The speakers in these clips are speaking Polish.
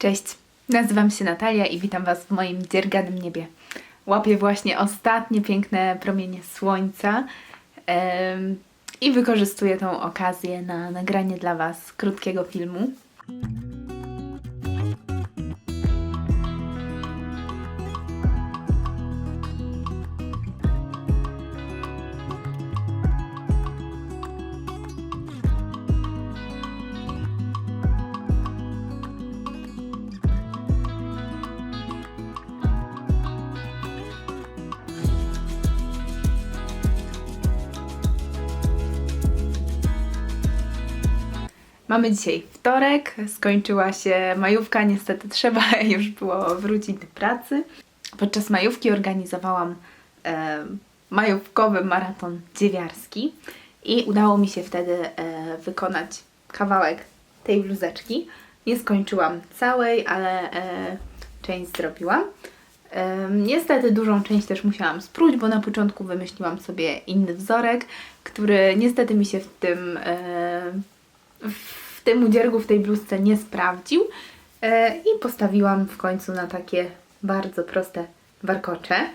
Cześć, nazywam się Natalia i witam Was w moim dzierganym niebie. Łapię właśnie ostatnie piękne promienie słońca i wykorzystuję tą okazję na nagranie dla Was krótkiego filmu. Mamy dzisiaj wtorek, skończyła się majówka, niestety trzeba już było wrócić do pracy. Podczas majówki organizowałam e, majówkowy maraton dziewiarski i udało mi się wtedy e, wykonać kawałek tej bluzeczki. Nie skończyłam całej, ale e, część zrobiłam. Em, Niestety dużą część też musiałam spróć, bo na początku wymyśliłam sobie inny wzorek, który niestety mi się w tym, e, w tym udziergu, w tej bluzce nie sprawdził e, i postawiłam w końcu na takie bardzo proste warkocze.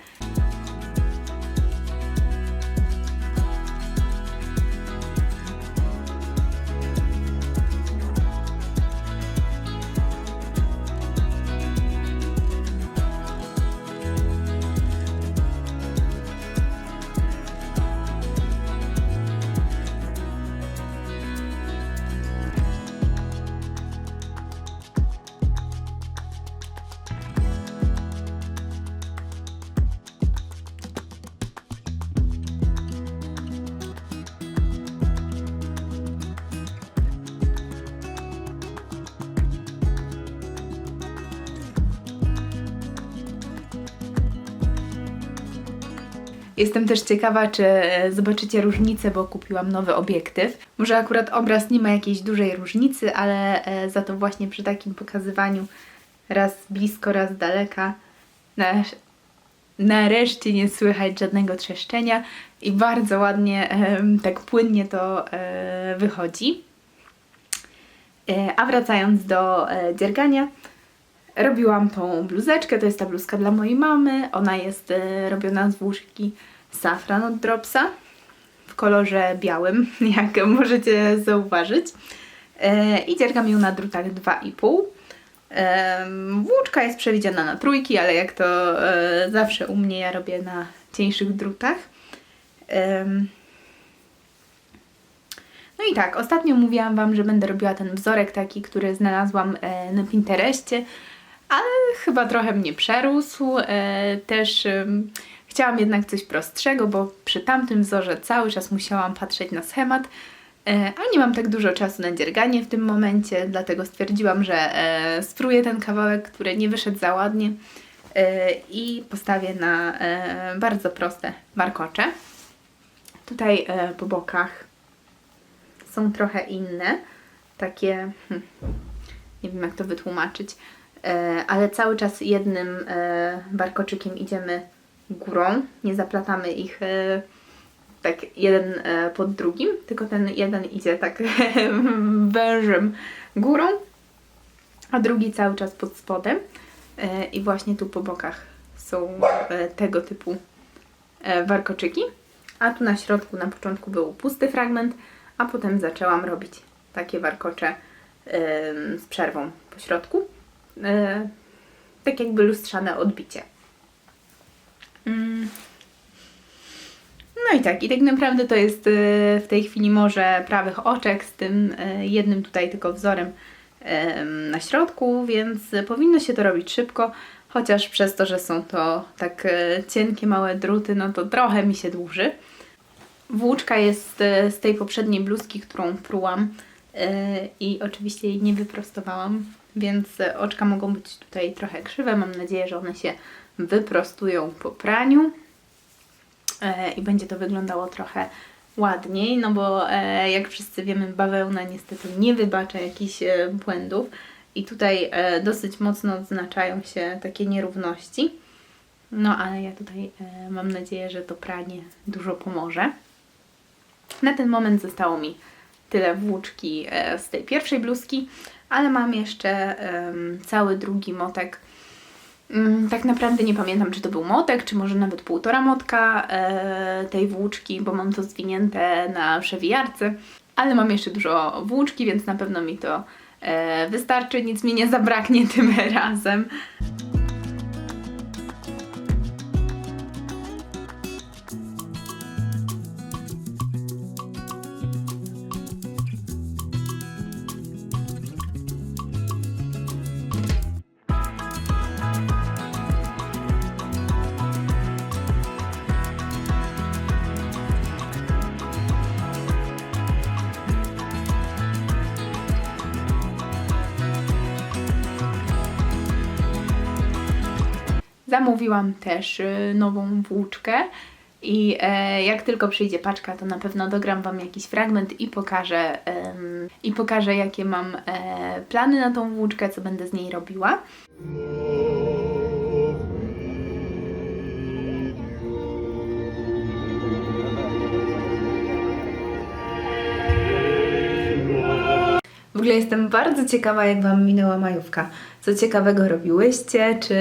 Jestem też ciekawa, czy e, zobaczycie różnicę, bo kupiłam nowy obiektyw. Może akurat obraz nie ma jakiejś dużej różnicy, ale e, za to właśnie przy takim pokazywaniu raz blisko, raz daleka na, nareszcie nie słychać żadnego trzeszczenia i bardzo ładnie, tak płynnie to e, wychodzi. A wracając do dziergania, robiłam tą bluzeczkę, to jest ta bluzka dla mojej mamy. Ona jest robiona z włóczki Safran od Dropsa w kolorze białym, jak możecie zauważyć. E, I dziergam ją na drutach 2,5. Em, Włóczka jest przewidziana na trójki, ale jak to e, zawsze u mnie ja robię na cieńszych drutach. No i tak, ostatnio mówiłam Wam, że będę robiła ten wzorek taki, który znalazłam e, na Pinterestie, ale chyba trochę mnie przerósł. E, Też chciałam jednak coś prostszego, bo przy tamtym wzorze cały czas musiałam patrzeć na schemat, e, a nie mam tak dużo czasu na dzierganie w tym momencie, dlatego stwierdziłam, że e, spróbuję ten kawałek, który nie wyszedł za ładnie e, i postawię na bardzo proste warkocze. Tutaj po bokach są trochę inne, takie, hm, nie wiem jak to wytłumaczyć, ale cały czas jednym warkoczykiem idziemy górą, nie zaplatamy ich e, tak jeden e, pod drugim, tylko ten jeden idzie tak wężem górą, a drugi cały czas pod spodem e, i właśnie tu po bokach są tego typu warkoczyki, a tu na środku na początku był pusty fragment, a potem zaczęłam robić takie warkocze z przerwą po środku. Tak jakby lustrzane odbicie. Mm. No i tak, i tak naprawdę to jest e, w tej chwili może prawych oczek z tym e, jednym tutaj tylko wzorem em, na środku, więc powinno się to robić szybko, chociaż przez to, że są to tak e, cienkie, małe druty, no to trochę mi się dłuży. Włóczka jest z tej poprzedniej bluzki, którą prułam i oczywiście jej nie wyprostowałam, więc oczka mogą być tutaj trochę krzywe. Mam nadzieję, że one się wyprostują po praniu e, i będzie to wyglądało trochę ładniej, no bo e, jak wszyscy wiemy, bawełna niestety nie wybacza jakichś e, błędów i tutaj dosyć mocno odznaczają się takie nierówności. No ale ja tutaj mam nadzieję, że to pranie dużo pomoże. Na ten moment zostało mi tyle włóczki z tej pierwszej bluzki, ale mam jeszcze cały drugi motek. Mm, Tak naprawdę nie pamiętam, czy to był motek, czy może nawet półtora motka e, tej włóczki, bo mam to zwinięte na przewijarce. Ale mam jeszcze dużo włóczki, więc na pewno mi to e, wystarczy. Nic mi nie zabraknie tym razem. Zamówiłam też y, nową włóczkę i e, jak tylko przyjdzie paczka, to na pewno dogram Wam jakiś fragment i pokażę, i pokażę jakie mam e, plany na tą włóczkę, co będę z niej robiła. W ogóle jestem bardzo ciekawa, jak Wam minęła majówka. Co ciekawego robiłyście? Czy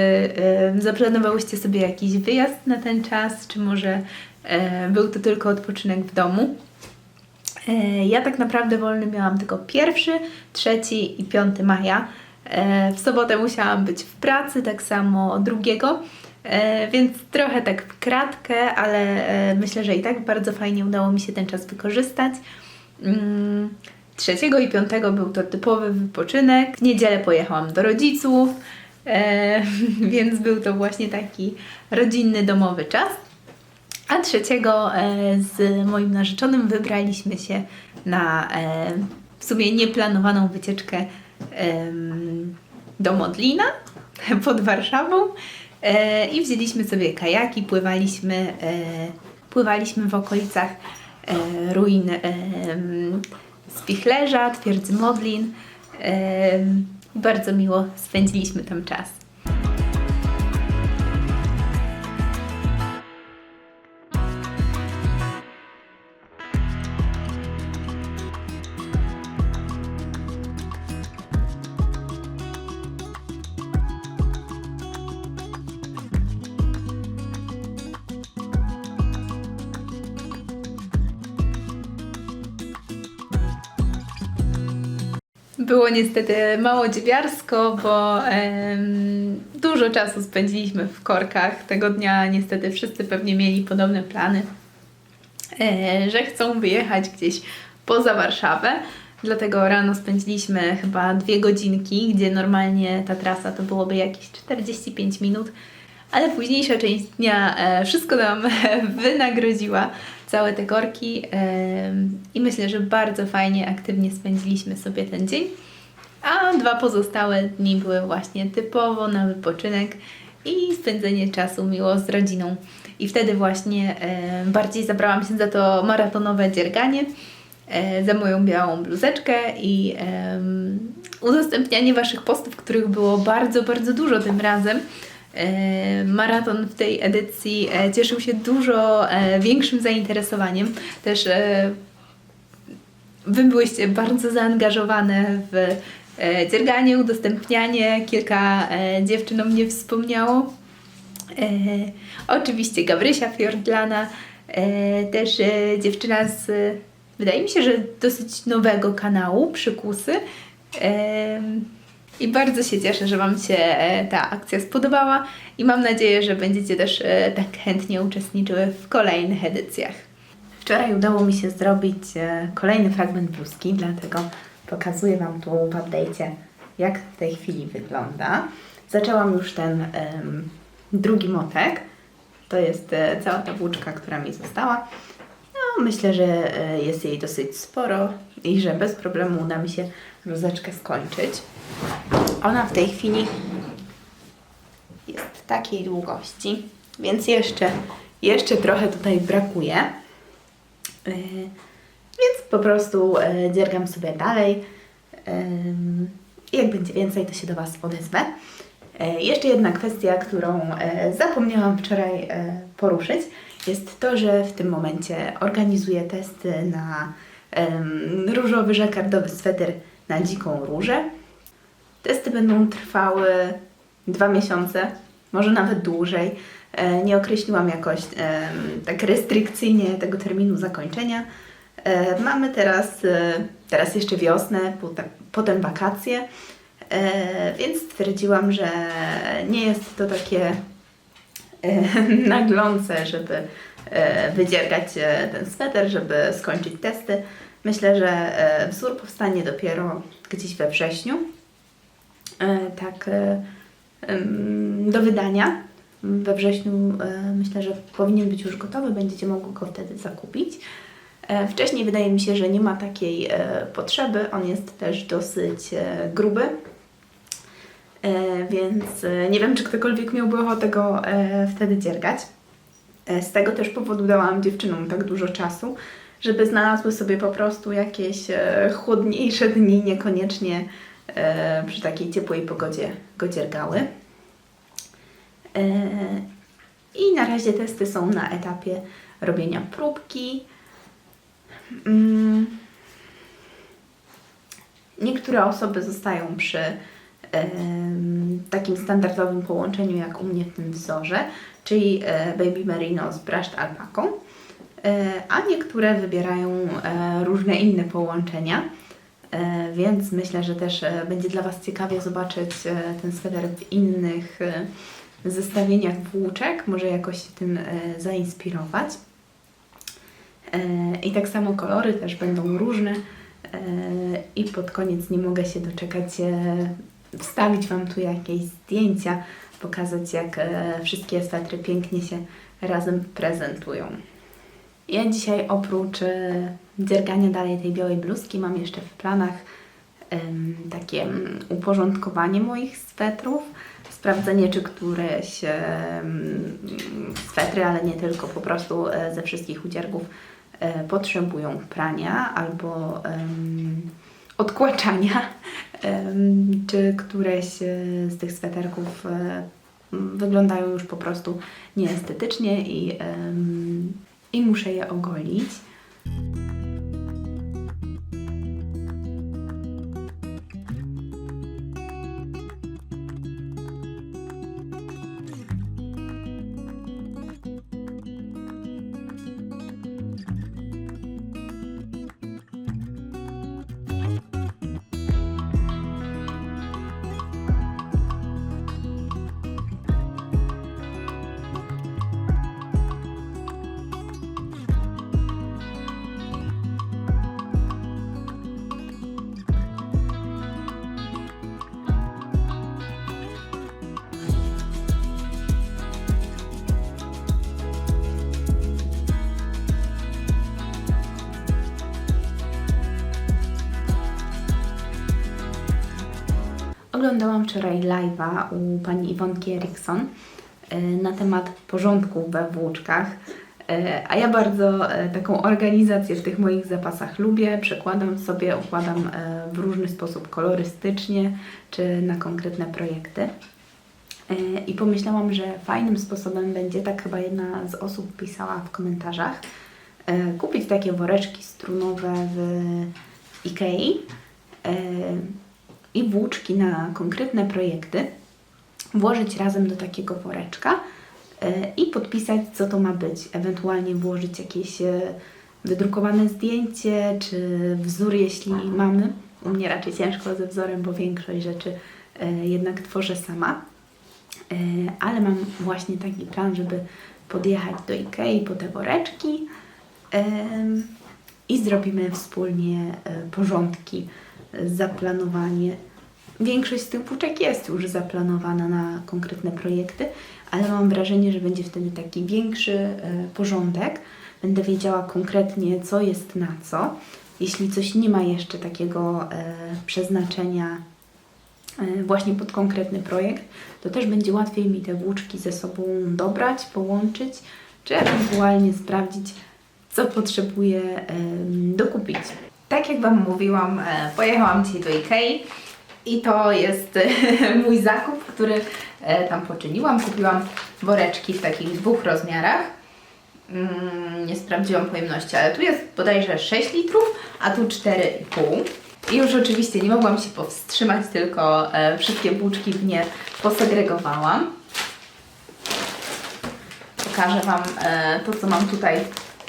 y, zaplanowałyście sobie jakiś wyjazd na ten czas? Czy może y, był to tylko odpoczynek w domu? Y, ja tak naprawdę wolny miałam tylko pierwszy, trzeci i piąty maja. Y, w sobotę musiałam być w pracy, tak samo drugiego. E, Więc trochę tak w kratkę, ale e, myślę, że i tak bardzo fajnie udało mi się ten czas wykorzystać. Mm, Trzeciego i piątego był to typowy wypoczynek. W niedzielę pojechałam do rodziców, e, więc był to właśnie taki rodzinny, domowy czas. A trzeciego e, z moim narzeczonym wybraliśmy się na e, w sumie nieplanowaną wycieczkę em, do Modlina pod Warszawą e, i wzięliśmy sobie kajaki, pływaliśmy, e, pływaliśmy w okolicach e, ruin em, Spichlerza, twierdzy Modlin. Bardzo miło spędziliśmy tam czas. Było niestety mało dziewiarsko, bo em, dużo czasu spędziliśmy w korkach. Tego dnia niestety wszyscy pewnie mieli podobne plany, e, że chcą wyjechać gdzieś poza Warszawę. Dlatego rano spędziliśmy chyba dwie godzinki, gdzie normalnie ta trasa to byłoby jakieś 45 minut, ale późniejsza część dnia e, wszystko nam wynagrodziła, całe te korki i myślę, że bardzo fajnie, aktywnie spędziliśmy sobie ten dzień. A dwa pozostałe dni były właśnie typowo na wypoczynek i spędzenie czasu miło z rodziną. I wtedy właśnie e, bardziej zabrałam się za to maratonowe dzierganie, e, za moją białą bluzeczkę i em, udostępnianie Waszych postów, których było bardzo, bardzo dużo tym razem. E, Maraton w tej edycji e, cieszył się dużo e, większym zainteresowaniem. Też e, Wy byłyście bardzo zaangażowane w e, dzierganie, udostępnianie. Kilka e, dziewczyn o mnie wspomniało. E, oczywiście Gabrysia Fiordlana, też dziewczyna z, wydaje mi się, że dosyć nowego kanału, Przykusy. I bardzo się cieszę, że Wam się ta akcja spodobała i mam nadzieję, że będziecie też tak chętnie uczestniczyły w kolejnych edycjach. Wczoraj udało mi się zrobić e, kolejny fragment bluzki, dlatego pokazuję Wam tu w update'cie, jak w tej chwili wygląda. Zaczęłam już ten em, drugi motek. To jest e, cała ta włóczka, która mi została. No, myślę, że e, jest jej dosyć sporo i że bez problemu uda mi się bluzeczkę skończyć. Ona w tej chwili jest takiej długości, więc jeszcze, jeszcze trochę tutaj brakuje. Yy, Więc po prostu e, dziergam sobie dalej. I Jak będzie więcej, to się do Was odezwę. E, Jeszcze jedna kwestia, którą e, zapomniałam wczoraj e, poruszyć, jest to, że w tym momencie organizuję testy na różowy żakardowy sweter na dziką różę. Testy będą trwały dwa miesiące, może nawet dłużej. E, Nie określiłam jakoś tak restrykcyjnie tego terminu zakończenia. E, Mamy teraz, e, teraz jeszcze wiosnę, potem- potem wakacje, więc stwierdziłam, że nie jest to takie naglące, żeby wydziergać ten sweter, żeby skończyć testy. Myślę, że wzór powstanie dopiero gdzieś we wrześniu. Tak, do wydania. We wrześniu e, myślę, że powinien być już gotowy, będziecie mogli go wtedy zakupić. E, Wcześniej wydaje mi się, że nie ma takiej e, potrzeby. On jest też dosyć gruby. Więc nie wiem, czy ktokolwiek miałby ochotę go wtedy dziergać. Z tego też powodu dałam dziewczynom tak dużo czasu, żeby znalazły sobie po prostu jakieś chłodniejsze dni, niekoniecznie przy takiej ciepłej pogodzie go dziergały. E, I na razie testy są na etapie robienia próbki. Mm. Niektóre osoby zostają przy em, takim standardowym połączeniu jak u mnie w tym wzorze, czyli e, Baby Merino z Brushed Alpaką, e, a niektóre wybierają e, różne inne połączenia. E, Więc myślę, że też e, będzie dla Was ciekawie zobaczyć e, ten sweter w innych e, zestawieniach włóczek, może jakoś się tym e, zainspirować. E, I tak samo kolory też będą różne. E, I pod koniec nie mogę się doczekać wstawić Wam tu jakieś zdjęcia, pokazać jak wszystkie swetry pięknie się razem prezentują. Ja dzisiaj oprócz dziergania dalej tej białej bluzki mam jeszcze w planach takie mm, uporządkowanie moich swetrów, sprawdzenie czy któreś em, swetry, ale nie tylko, po prostu e, ze wszystkich udziergów e, potrzebują prania albo odkłaczania, czy któreś e, z tych sweterków wyglądają już po prostu nieestetycznie i, i muszę je ogolić. Oglądałam wczoraj live'a u pani Iwonki Erikson e, na temat porządku we włóczkach. E, A ja bardzo e, taką organizację w tych moich zapasach lubię. Przekładam sobie, układam w różny sposób kolorystycznie czy na konkretne projekty. I pomyślałam, że fajnym sposobem będzie, tak chyba jedna z osób pisała w komentarzach, kupić takie woreczki strunowe w Ikei i włóczki na konkretne projekty, włożyć razem do takiego woreczka e, i podpisać, co to ma być. Ewentualnie włożyć jakieś e, wydrukowane zdjęcie czy wzór, jeśli mamy. U mnie raczej ciężko ze wzorem, bo większość rzeczy e, jednak tworzę sama. Ale mam właśnie taki plan, żeby podjechać do Ikei po te woreczki i zrobimy wspólnie porządki, zaplanowanie. Większość z tych włóczek jest już zaplanowana na konkretne projekty, ale mam wrażenie, że będzie wtedy taki większy e, porządek. Będę wiedziała konkretnie, co jest na co. Jeśli coś nie ma jeszcze takiego e, przeznaczenia e, właśnie pod konkretny projekt, to też będzie łatwiej mi te włóczki ze sobą dobrać, połączyć, czy ewentualnie sprawdzić, co potrzebuję dokupić. Tak jak Wam mówiłam, e, pojechałam dzisiaj do Ikei i to jest e, mój zakup, który e, tam poczyniłam. Kupiłam woreczki w takich dwóch rozmiarach. Mm, nie sprawdziłam pojemności, ale tu jest bodajże 6 litrów, a tu 4,5. I już oczywiście nie mogłam się powstrzymać, tylko wszystkie bułczki w nie posegregowałam. Pokażę Wam to, co mam tutaj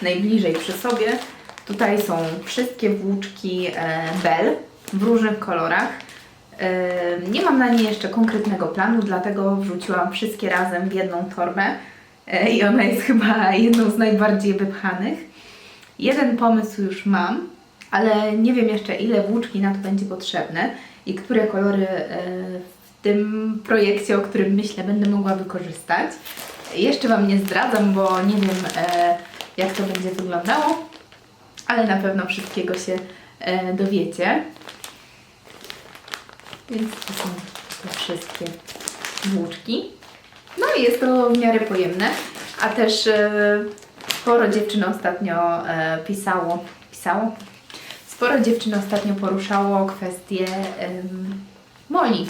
najbliżej przy sobie. Tutaj są wszystkie włóczki e, Bell w różnych kolorach. E, nie mam na nie jeszcze konkretnego planu, dlatego wrzuciłam wszystkie razem w jedną torbę e, i ona jest chyba jedną z najbardziej wypchanych. Jeden pomysł już mam, ale nie wiem jeszcze ile włóczki na to będzie potrzebne i które kolory w tym projekcie, o którym myślę, będę mogła wykorzystać. Jeszcze Wam nie zdradzam, bo nie wiem jak to będzie wyglądało, ale na pewno wszystkiego się e, dowiecie. Więc to są te wszystkie włóczki. No i jest to w miarę pojemne, a też e, sporo dziewczyn ostatnio e, pisało, pisało? Sporo dziewczyn ostatnio poruszało kwestię em, moli.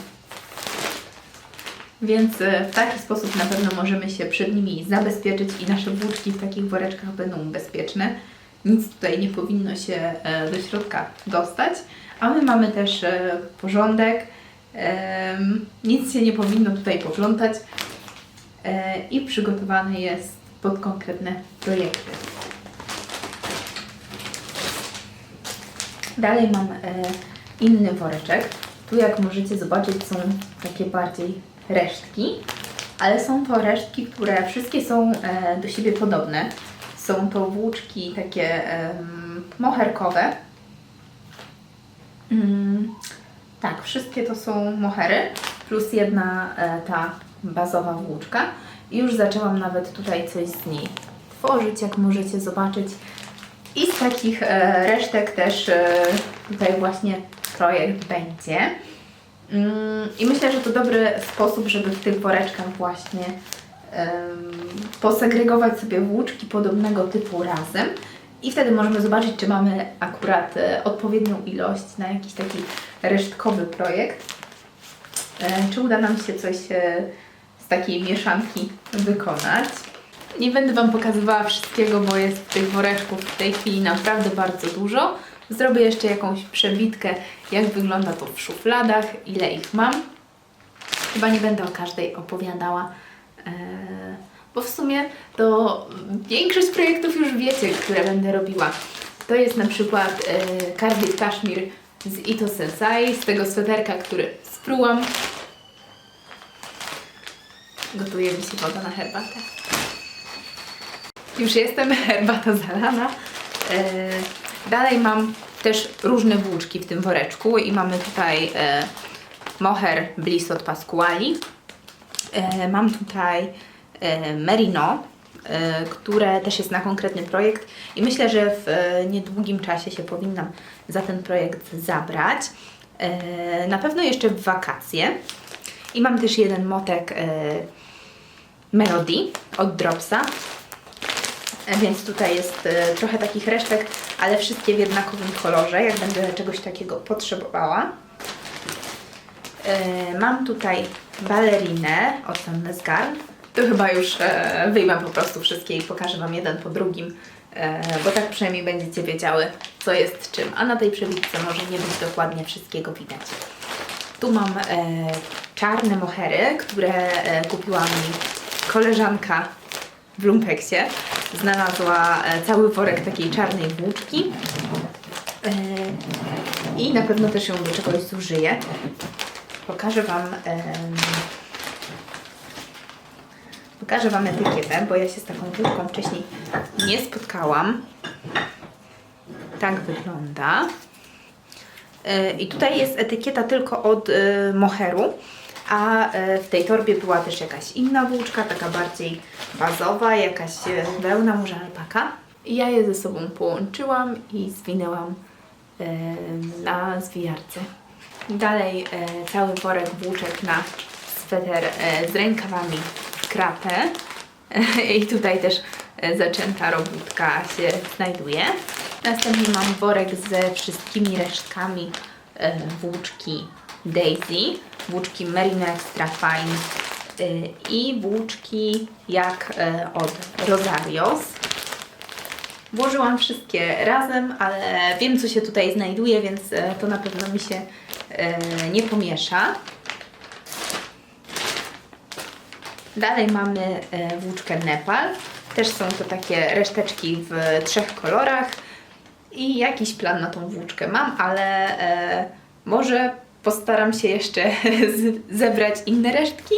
Więc e, w taki sposób na pewno możemy się przed nimi zabezpieczyć i nasze włóczki w takich woreczkach będą bezpieczne. Nic tutaj nie powinno się e, do środka dostać. A my mamy też e, porządek. Nic się nie powinno tutaj poplątać e, i przygotowany jest pod konkretne projekty. Dalej mam e, inny woreczek. Tu jak możecie zobaczyć są takie bardziej resztki, ale są to resztki, które wszystkie są e, do siebie podobne. Są to włóczki takie moherkowe. Mm, tak, wszystkie to są mohery, plus jedna e, ta bazowa włóczka. I już zaczęłam nawet tutaj coś z niej tworzyć, jak możecie zobaczyć. I z takich e, resztek też e, tutaj właśnie projekt będzie. Mm, I myślę, że to dobry sposób, żeby w tych woreczkach właśnie posegregować sobie włóczki podobnego typu razem. I wtedy możemy zobaczyć, czy mamy akurat e, odpowiednią ilość na jakiś taki resztkowy projekt. E, czy uda nam się coś e, z takiej mieszanki wykonać. Nie będę Wam pokazywała wszystkiego, bo jest tych woreczków w tej chwili naprawdę bardzo dużo. Zrobię jeszcze jakąś przebitkę, jak wygląda to w szufladach, ile ich mam. Chyba nie będę o każdej opowiadała, bo w sumie to większość projektów już wiecie, które będę robiła. To jest na przykład e, karbit kaszmir z Ito z tego sweterka, który sprułam. Gotuje mi się woda na herbatę. Już jestem, herbata zalana. E, dalej mam też różne włóczki w tym woreczku i mamy tutaj e, moher Bliss od Pasquali. E, mam tutaj e, Merino, e, które też jest na konkretny projekt i myślę, że w niedługim czasie się powinnam za ten projekt zabrać. Na pewno jeszcze w wakacje. I mam też jeden motek Melody od Dropsa. Więc tutaj jest trochę takich resztek, ale wszystkie w jednakowym kolorze, jak będę czegoś takiego potrzebowała. Mam tutaj balerinę od Sunless Garn. To chyba już e, wyjmę po prostu wszystkie i pokażę Wam jeden po drugim, e, bo tak przynajmniej będziecie wiedziały, co jest czym. A na tej przebitce może nie być dokładnie wszystkiego widać. Tu mam e, czarne mohery, które e, kupiła mi koleżanka w Lumpeksie. Znalazła e, cały worek takiej czarnej włóczki. E, I na pewno też ją do czegoś zużyję. Pokażę Wam em, pokażę Wam etykietę, bo ja się z taką włóczką wcześniej nie spotkałam. Tak wygląda. E, I tutaj jest etykieta tylko od e, moheru, a e, w tej torbie była też jakaś inna włóczka, taka bardziej bazowa, jakaś wełna, może alpaka. I ja je ze sobą połączyłam i zwinęłam na zwijarce. Dalej e, cały worek włóczek na sweter e, z rękawami w kratę. I tutaj też e, zaczęta robótka się znajduje. Następnie mam worek ze wszystkimi resztkami e, włóczki Daisy, włóczki Merino Extra Fine e, i włóczki jak e, od Rosarios. Włożyłam wszystkie razem, ale wiem co się tutaj znajduje, więc e, to na pewno mi się e, nie pomiesza. Dalej mamy e, włóczkę Nepal. Też są to takie reszteczki w trzech kolorach. I jakiś plan na tą włóczkę mam, ale e, może postaram się jeszcze zebrać inne resztki,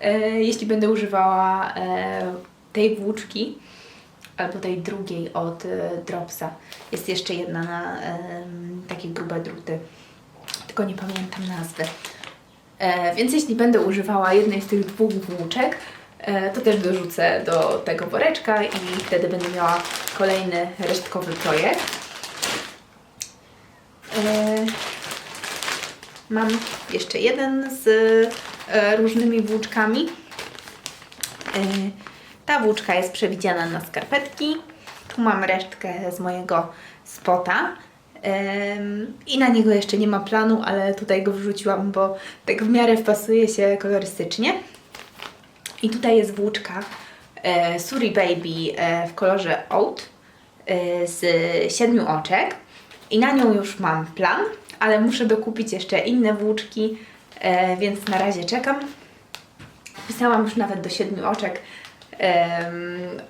e, jeśli będę używała e, tej włóczki albo tej drugiej od e, Dropsa. Jest jeszcze jedna na takie grube druty, tylko nie pamiętam nazwy. E, więc jeśli będę używała jednej z tych dwóch włóczek, e, to też dorzucę do tego woreczka i wtedy będę miała kolejny resztkowy projekt. E, mam jeszcze jeden z e, różnymi włóczkami. E, ta włóczka jest przewidziana na skarpetki. Tu mam resztkę z mojego spota. I na niego jeszcze nie ma planu, ale tutaj go wrzuciłam, bo tak w miarę wpasuje się kolorystycznie. I tutaj jest włóczka e, Suri Baby e, w kolorze Oat e, z siedmiu oczek. I na nią już mam plan, ale muszę dokupić jeszcze inne włóczki, e, więc na razie czekam. Pisałam już nawet do siedmiu oczek em,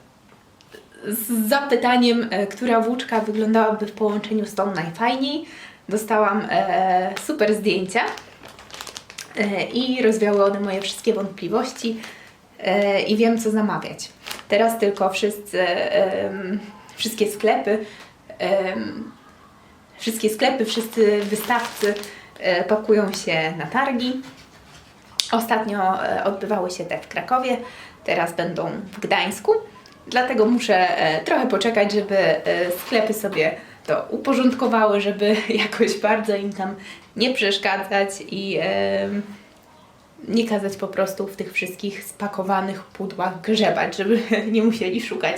z zapytaniem, e, która włóczka wyglądałaby w połączeniu z tą najfajniej. Dostałam e, super zdjęcia e, i rozwiały one moje wszystkie wątpliwości e, i wiem, co zamawiać. Teraz tylko wszyscy, em, wszystkie sklepy, em, wszystkie sklepy, wszyscy wystawcy e, pakują się na targi. Ostatnio e, odbywały się te w Krakowie, teraz będą w Gdańsku. Dlatego muszę e, trochę poczekać, żeby e, sklepy sobie to uporządkowały, żeby jakoś bardzo im tam nie przeszkadzać i nie kazać po prostu w tych wszystkich spakowanych pudłach grzebać, żeby nie musieli szukać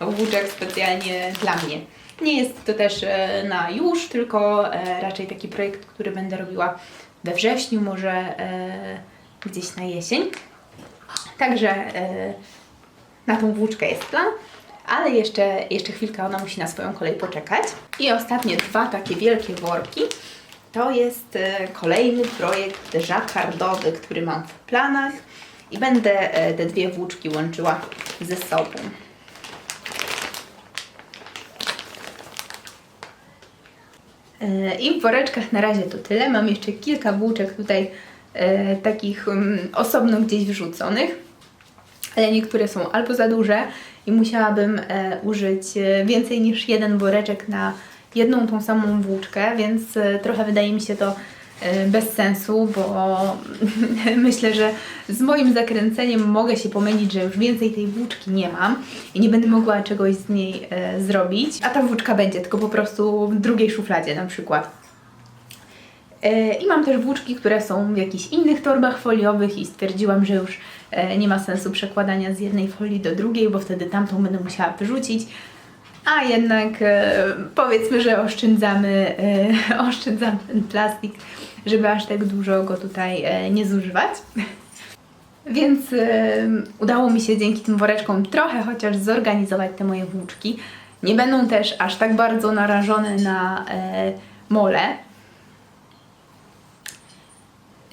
włóczek specjalnie dla mnie. Nie jest to też e, na już, tylko raczej taki projekt, który będę robiła we wrześniu, może gdzieś na jesień. Także na tą włóczkę jest plan, ale jeszcze, jeszcze chwilkę ona musi na swoją kolej poczekać. I ostatnie dwa takie wielkie worki. To jest e, kolejny projekt żakardowy, który mam w planach i będę e, te dwie włóczki łączyła ze sobą. E, I w woreczkach na razie to tyle. Mam jeszcze kilka włóczek tutaj takich mm, osobno gdzieś wrzuconych, ale niektóre są albo za duże i musiałabym e, użyć e, więcej niż jeden woreczek na jedną tą samą włóczkę, więc e, trochę wydaje mi się to e, bez sensu, bo myślę, że z moim zakręceniem mogę się pomylić, że już więcej tej włóczki nie mam i nie będę mogła czegoś z niej e, zrobić, a ta włóczka będzie tylko po prostu w drugiej szufladzie na przykład. E, I mam też włóczki, które są w jakichś innych torbach foliowych i stwierdziłam, że już e, nie ma sensu przekładania z jednej folii do drugiej, bo wtedy tamtą będę musiała wyrzucić. A jednak e, powiedzmy, że oszczędzamy, oszczędzamy ten plastik, żeby aż tak dużo go tutaj nie zużywać. Więc udało mi się dzięki tym woreczkom trochę chociaż zorganizować te moje włóczki. Nie będą też aż tak bardzo narażone na mole,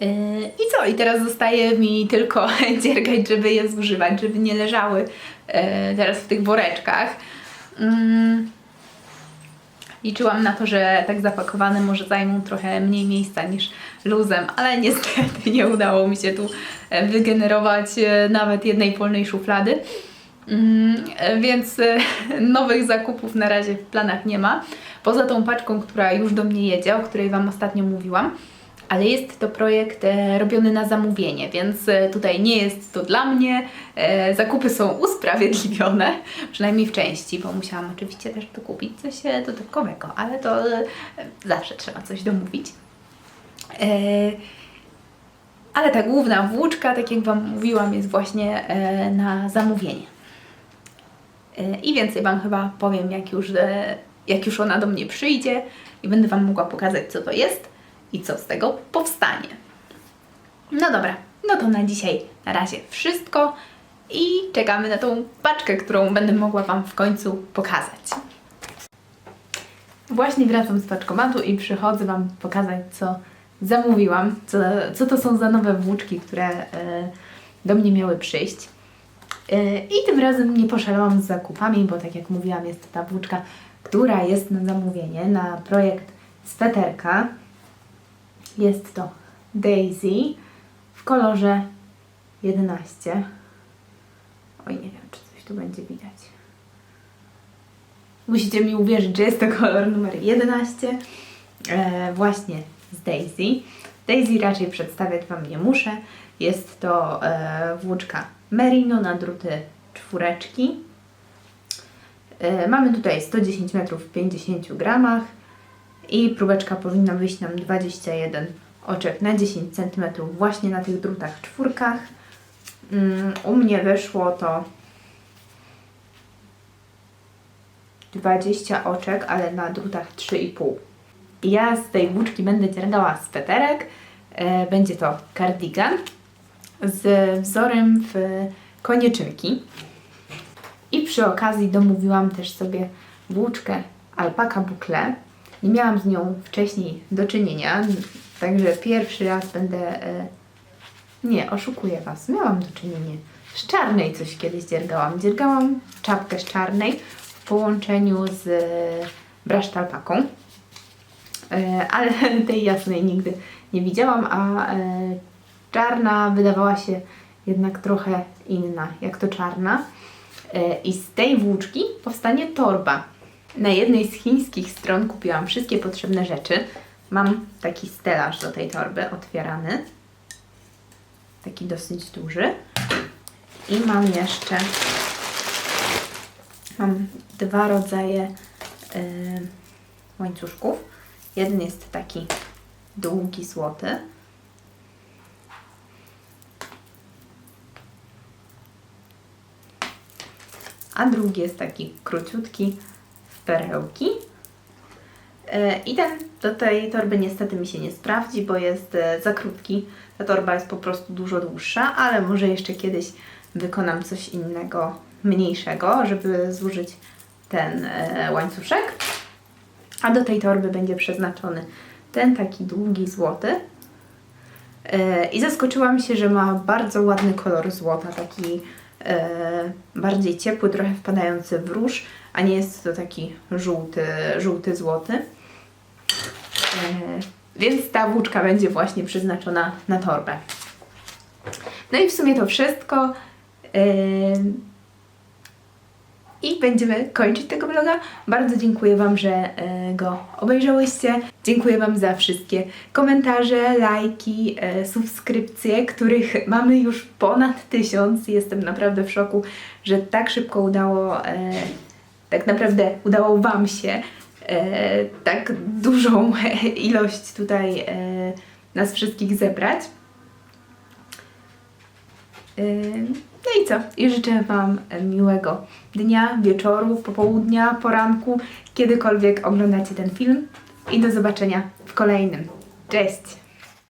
I co? I teraz zostaje mi tylko dziergać, żeby je zużywać, żeby nie leżały yy, teraz w tych woreczkach. Mm. Liczyłam na to, że tak zapakowane może zajmą trochę mniej miejsca niż luzem, ale niestety nie udało mi się tu e, wygenerować e, nawet jednej polnej szuflady. Mm, e, Więc e, nowych zakupów na razie w planach nie ma. Poza tą paczką, która już do mnie jedzie, o której Wam ostatnio mówiłam. Ale jest to projekt e, robiony na zamówienie, więc e, tutaj nie jest to dla mnie. E, zakupy są usprawiedliwione, przynajmniej w części, bo musiałam oczywiście też dokupić coś dodatkowego, ale to zawsze trzeba coś domówić. Ale ta główna włóczka, tak jak Wam mówiłam, jest właśnie na zamówienie. I więcej Wam chyba powiem, jak już, jak już ona do mnie przyjdzie i będę Wam mogła pokazać, co to jest i co z tego powstanie. No dobra, no to na dzisiaj na razie wszystko. i czekamy na tą paczkę, którą będę mogła Wam w końcu pokazać. Właśnie wracam z paczkomatu i przychodzę Wam pokazać, co zamówiłam, co, co to są za nowe włóczki, które e, do mnie miały przyjść. E, I tym razem nie poszalałam z zakupami, bo tak jak mówiłam, jest to ta włóczka, która jest na zamówienie, na projekt sweterka. Jest to Daisy w kolorze 11. Oj, nie wiem, czy coś tu będzie widać. Musicie mi uwierzyć, że jest to kolor numer 11. E, właśnie z Daisy. Daisy raczej przedstawiać Wam nie muszę. Jest to e, włóczka Merino na druty czwóreczki. E, mamy tutaj 110 metrów w 50 gramach i próbeczka powinna wyjść nam 21 oczek na 10 cm właśnie na tych drutach czwórkach. Mm, u mnie wyszło to 20 oczek, ale na drutach 3,5. Ja z tej włóczki będę dziergała sweterek. E, będzie to cardigan z wzorem w konieczynki. I przy okazji domówiłam też sobie włóczkę alpaka boucle. Nie miałam z nią wcześniej do czynienia, także pierwszy raz będę... E, nie, oszukuję Was, miałam do czynienia. Z czarnej coś kiedyś dziergałam. Dziergałam czapkę z czarnej w połączeniu z e, braszcz alpaką. E, ale tej jasnej nigdy nie widziałam, a czarna wydawała się jednak trochę inna, jak to czarna. I z tej włóczki powstanie torba. Na jednej z chińskich stron kupiłam wszystkie potrzebne rzeczy. Mam taki stelaż do tej torby, otwierany. Taki dosyć duży. I mam jeszcze mam dwa rodzaje y, łańcuszków. Jeden jest taki długi, złoty. A drugi jest taki króciutki perełki. E, I ten do tej torby niestety mi się nie sprawdzi, bo jest e, za krótki. Ta torba jest po prostu dużo dłuższa, ale może jeszcze kiedyś wykonam coś innego, mniejszego, żeby zużyć ten e, łańcuszek. A do tej torby będzie przeznaczony ten taki długi złoty. I zaskoczyłam się, że ma bardzo ładny kolor złota, taki bardziej ciepły, trochę wpadający w róż, a nie jest to taki żółty, żółty złoty. E, Więc ta włóczka będzie właśnie przeznaczona na torbę. No i w sumie to wszystko. I będziemy kończyć tego vloga. Bardzo dziękuję Wam, że e, go obejrzałyście. Dziękuję Wam za wszystkie komentarze, lajki, e, subskrypcje, których mamy już ponad tysiąc. Jestem naprawdę w szoku, że tak szybko udało, e, tak naprawdę udało Wam się tak dużą ilość tutaj nas wszystkich zebrać. No i co? I życzę Wam miłego dnia, wieczoru, popołudnia, poranku, kiedykolwiek oglądacie ten film. I do zobaczenia w kolejnym. Cześć!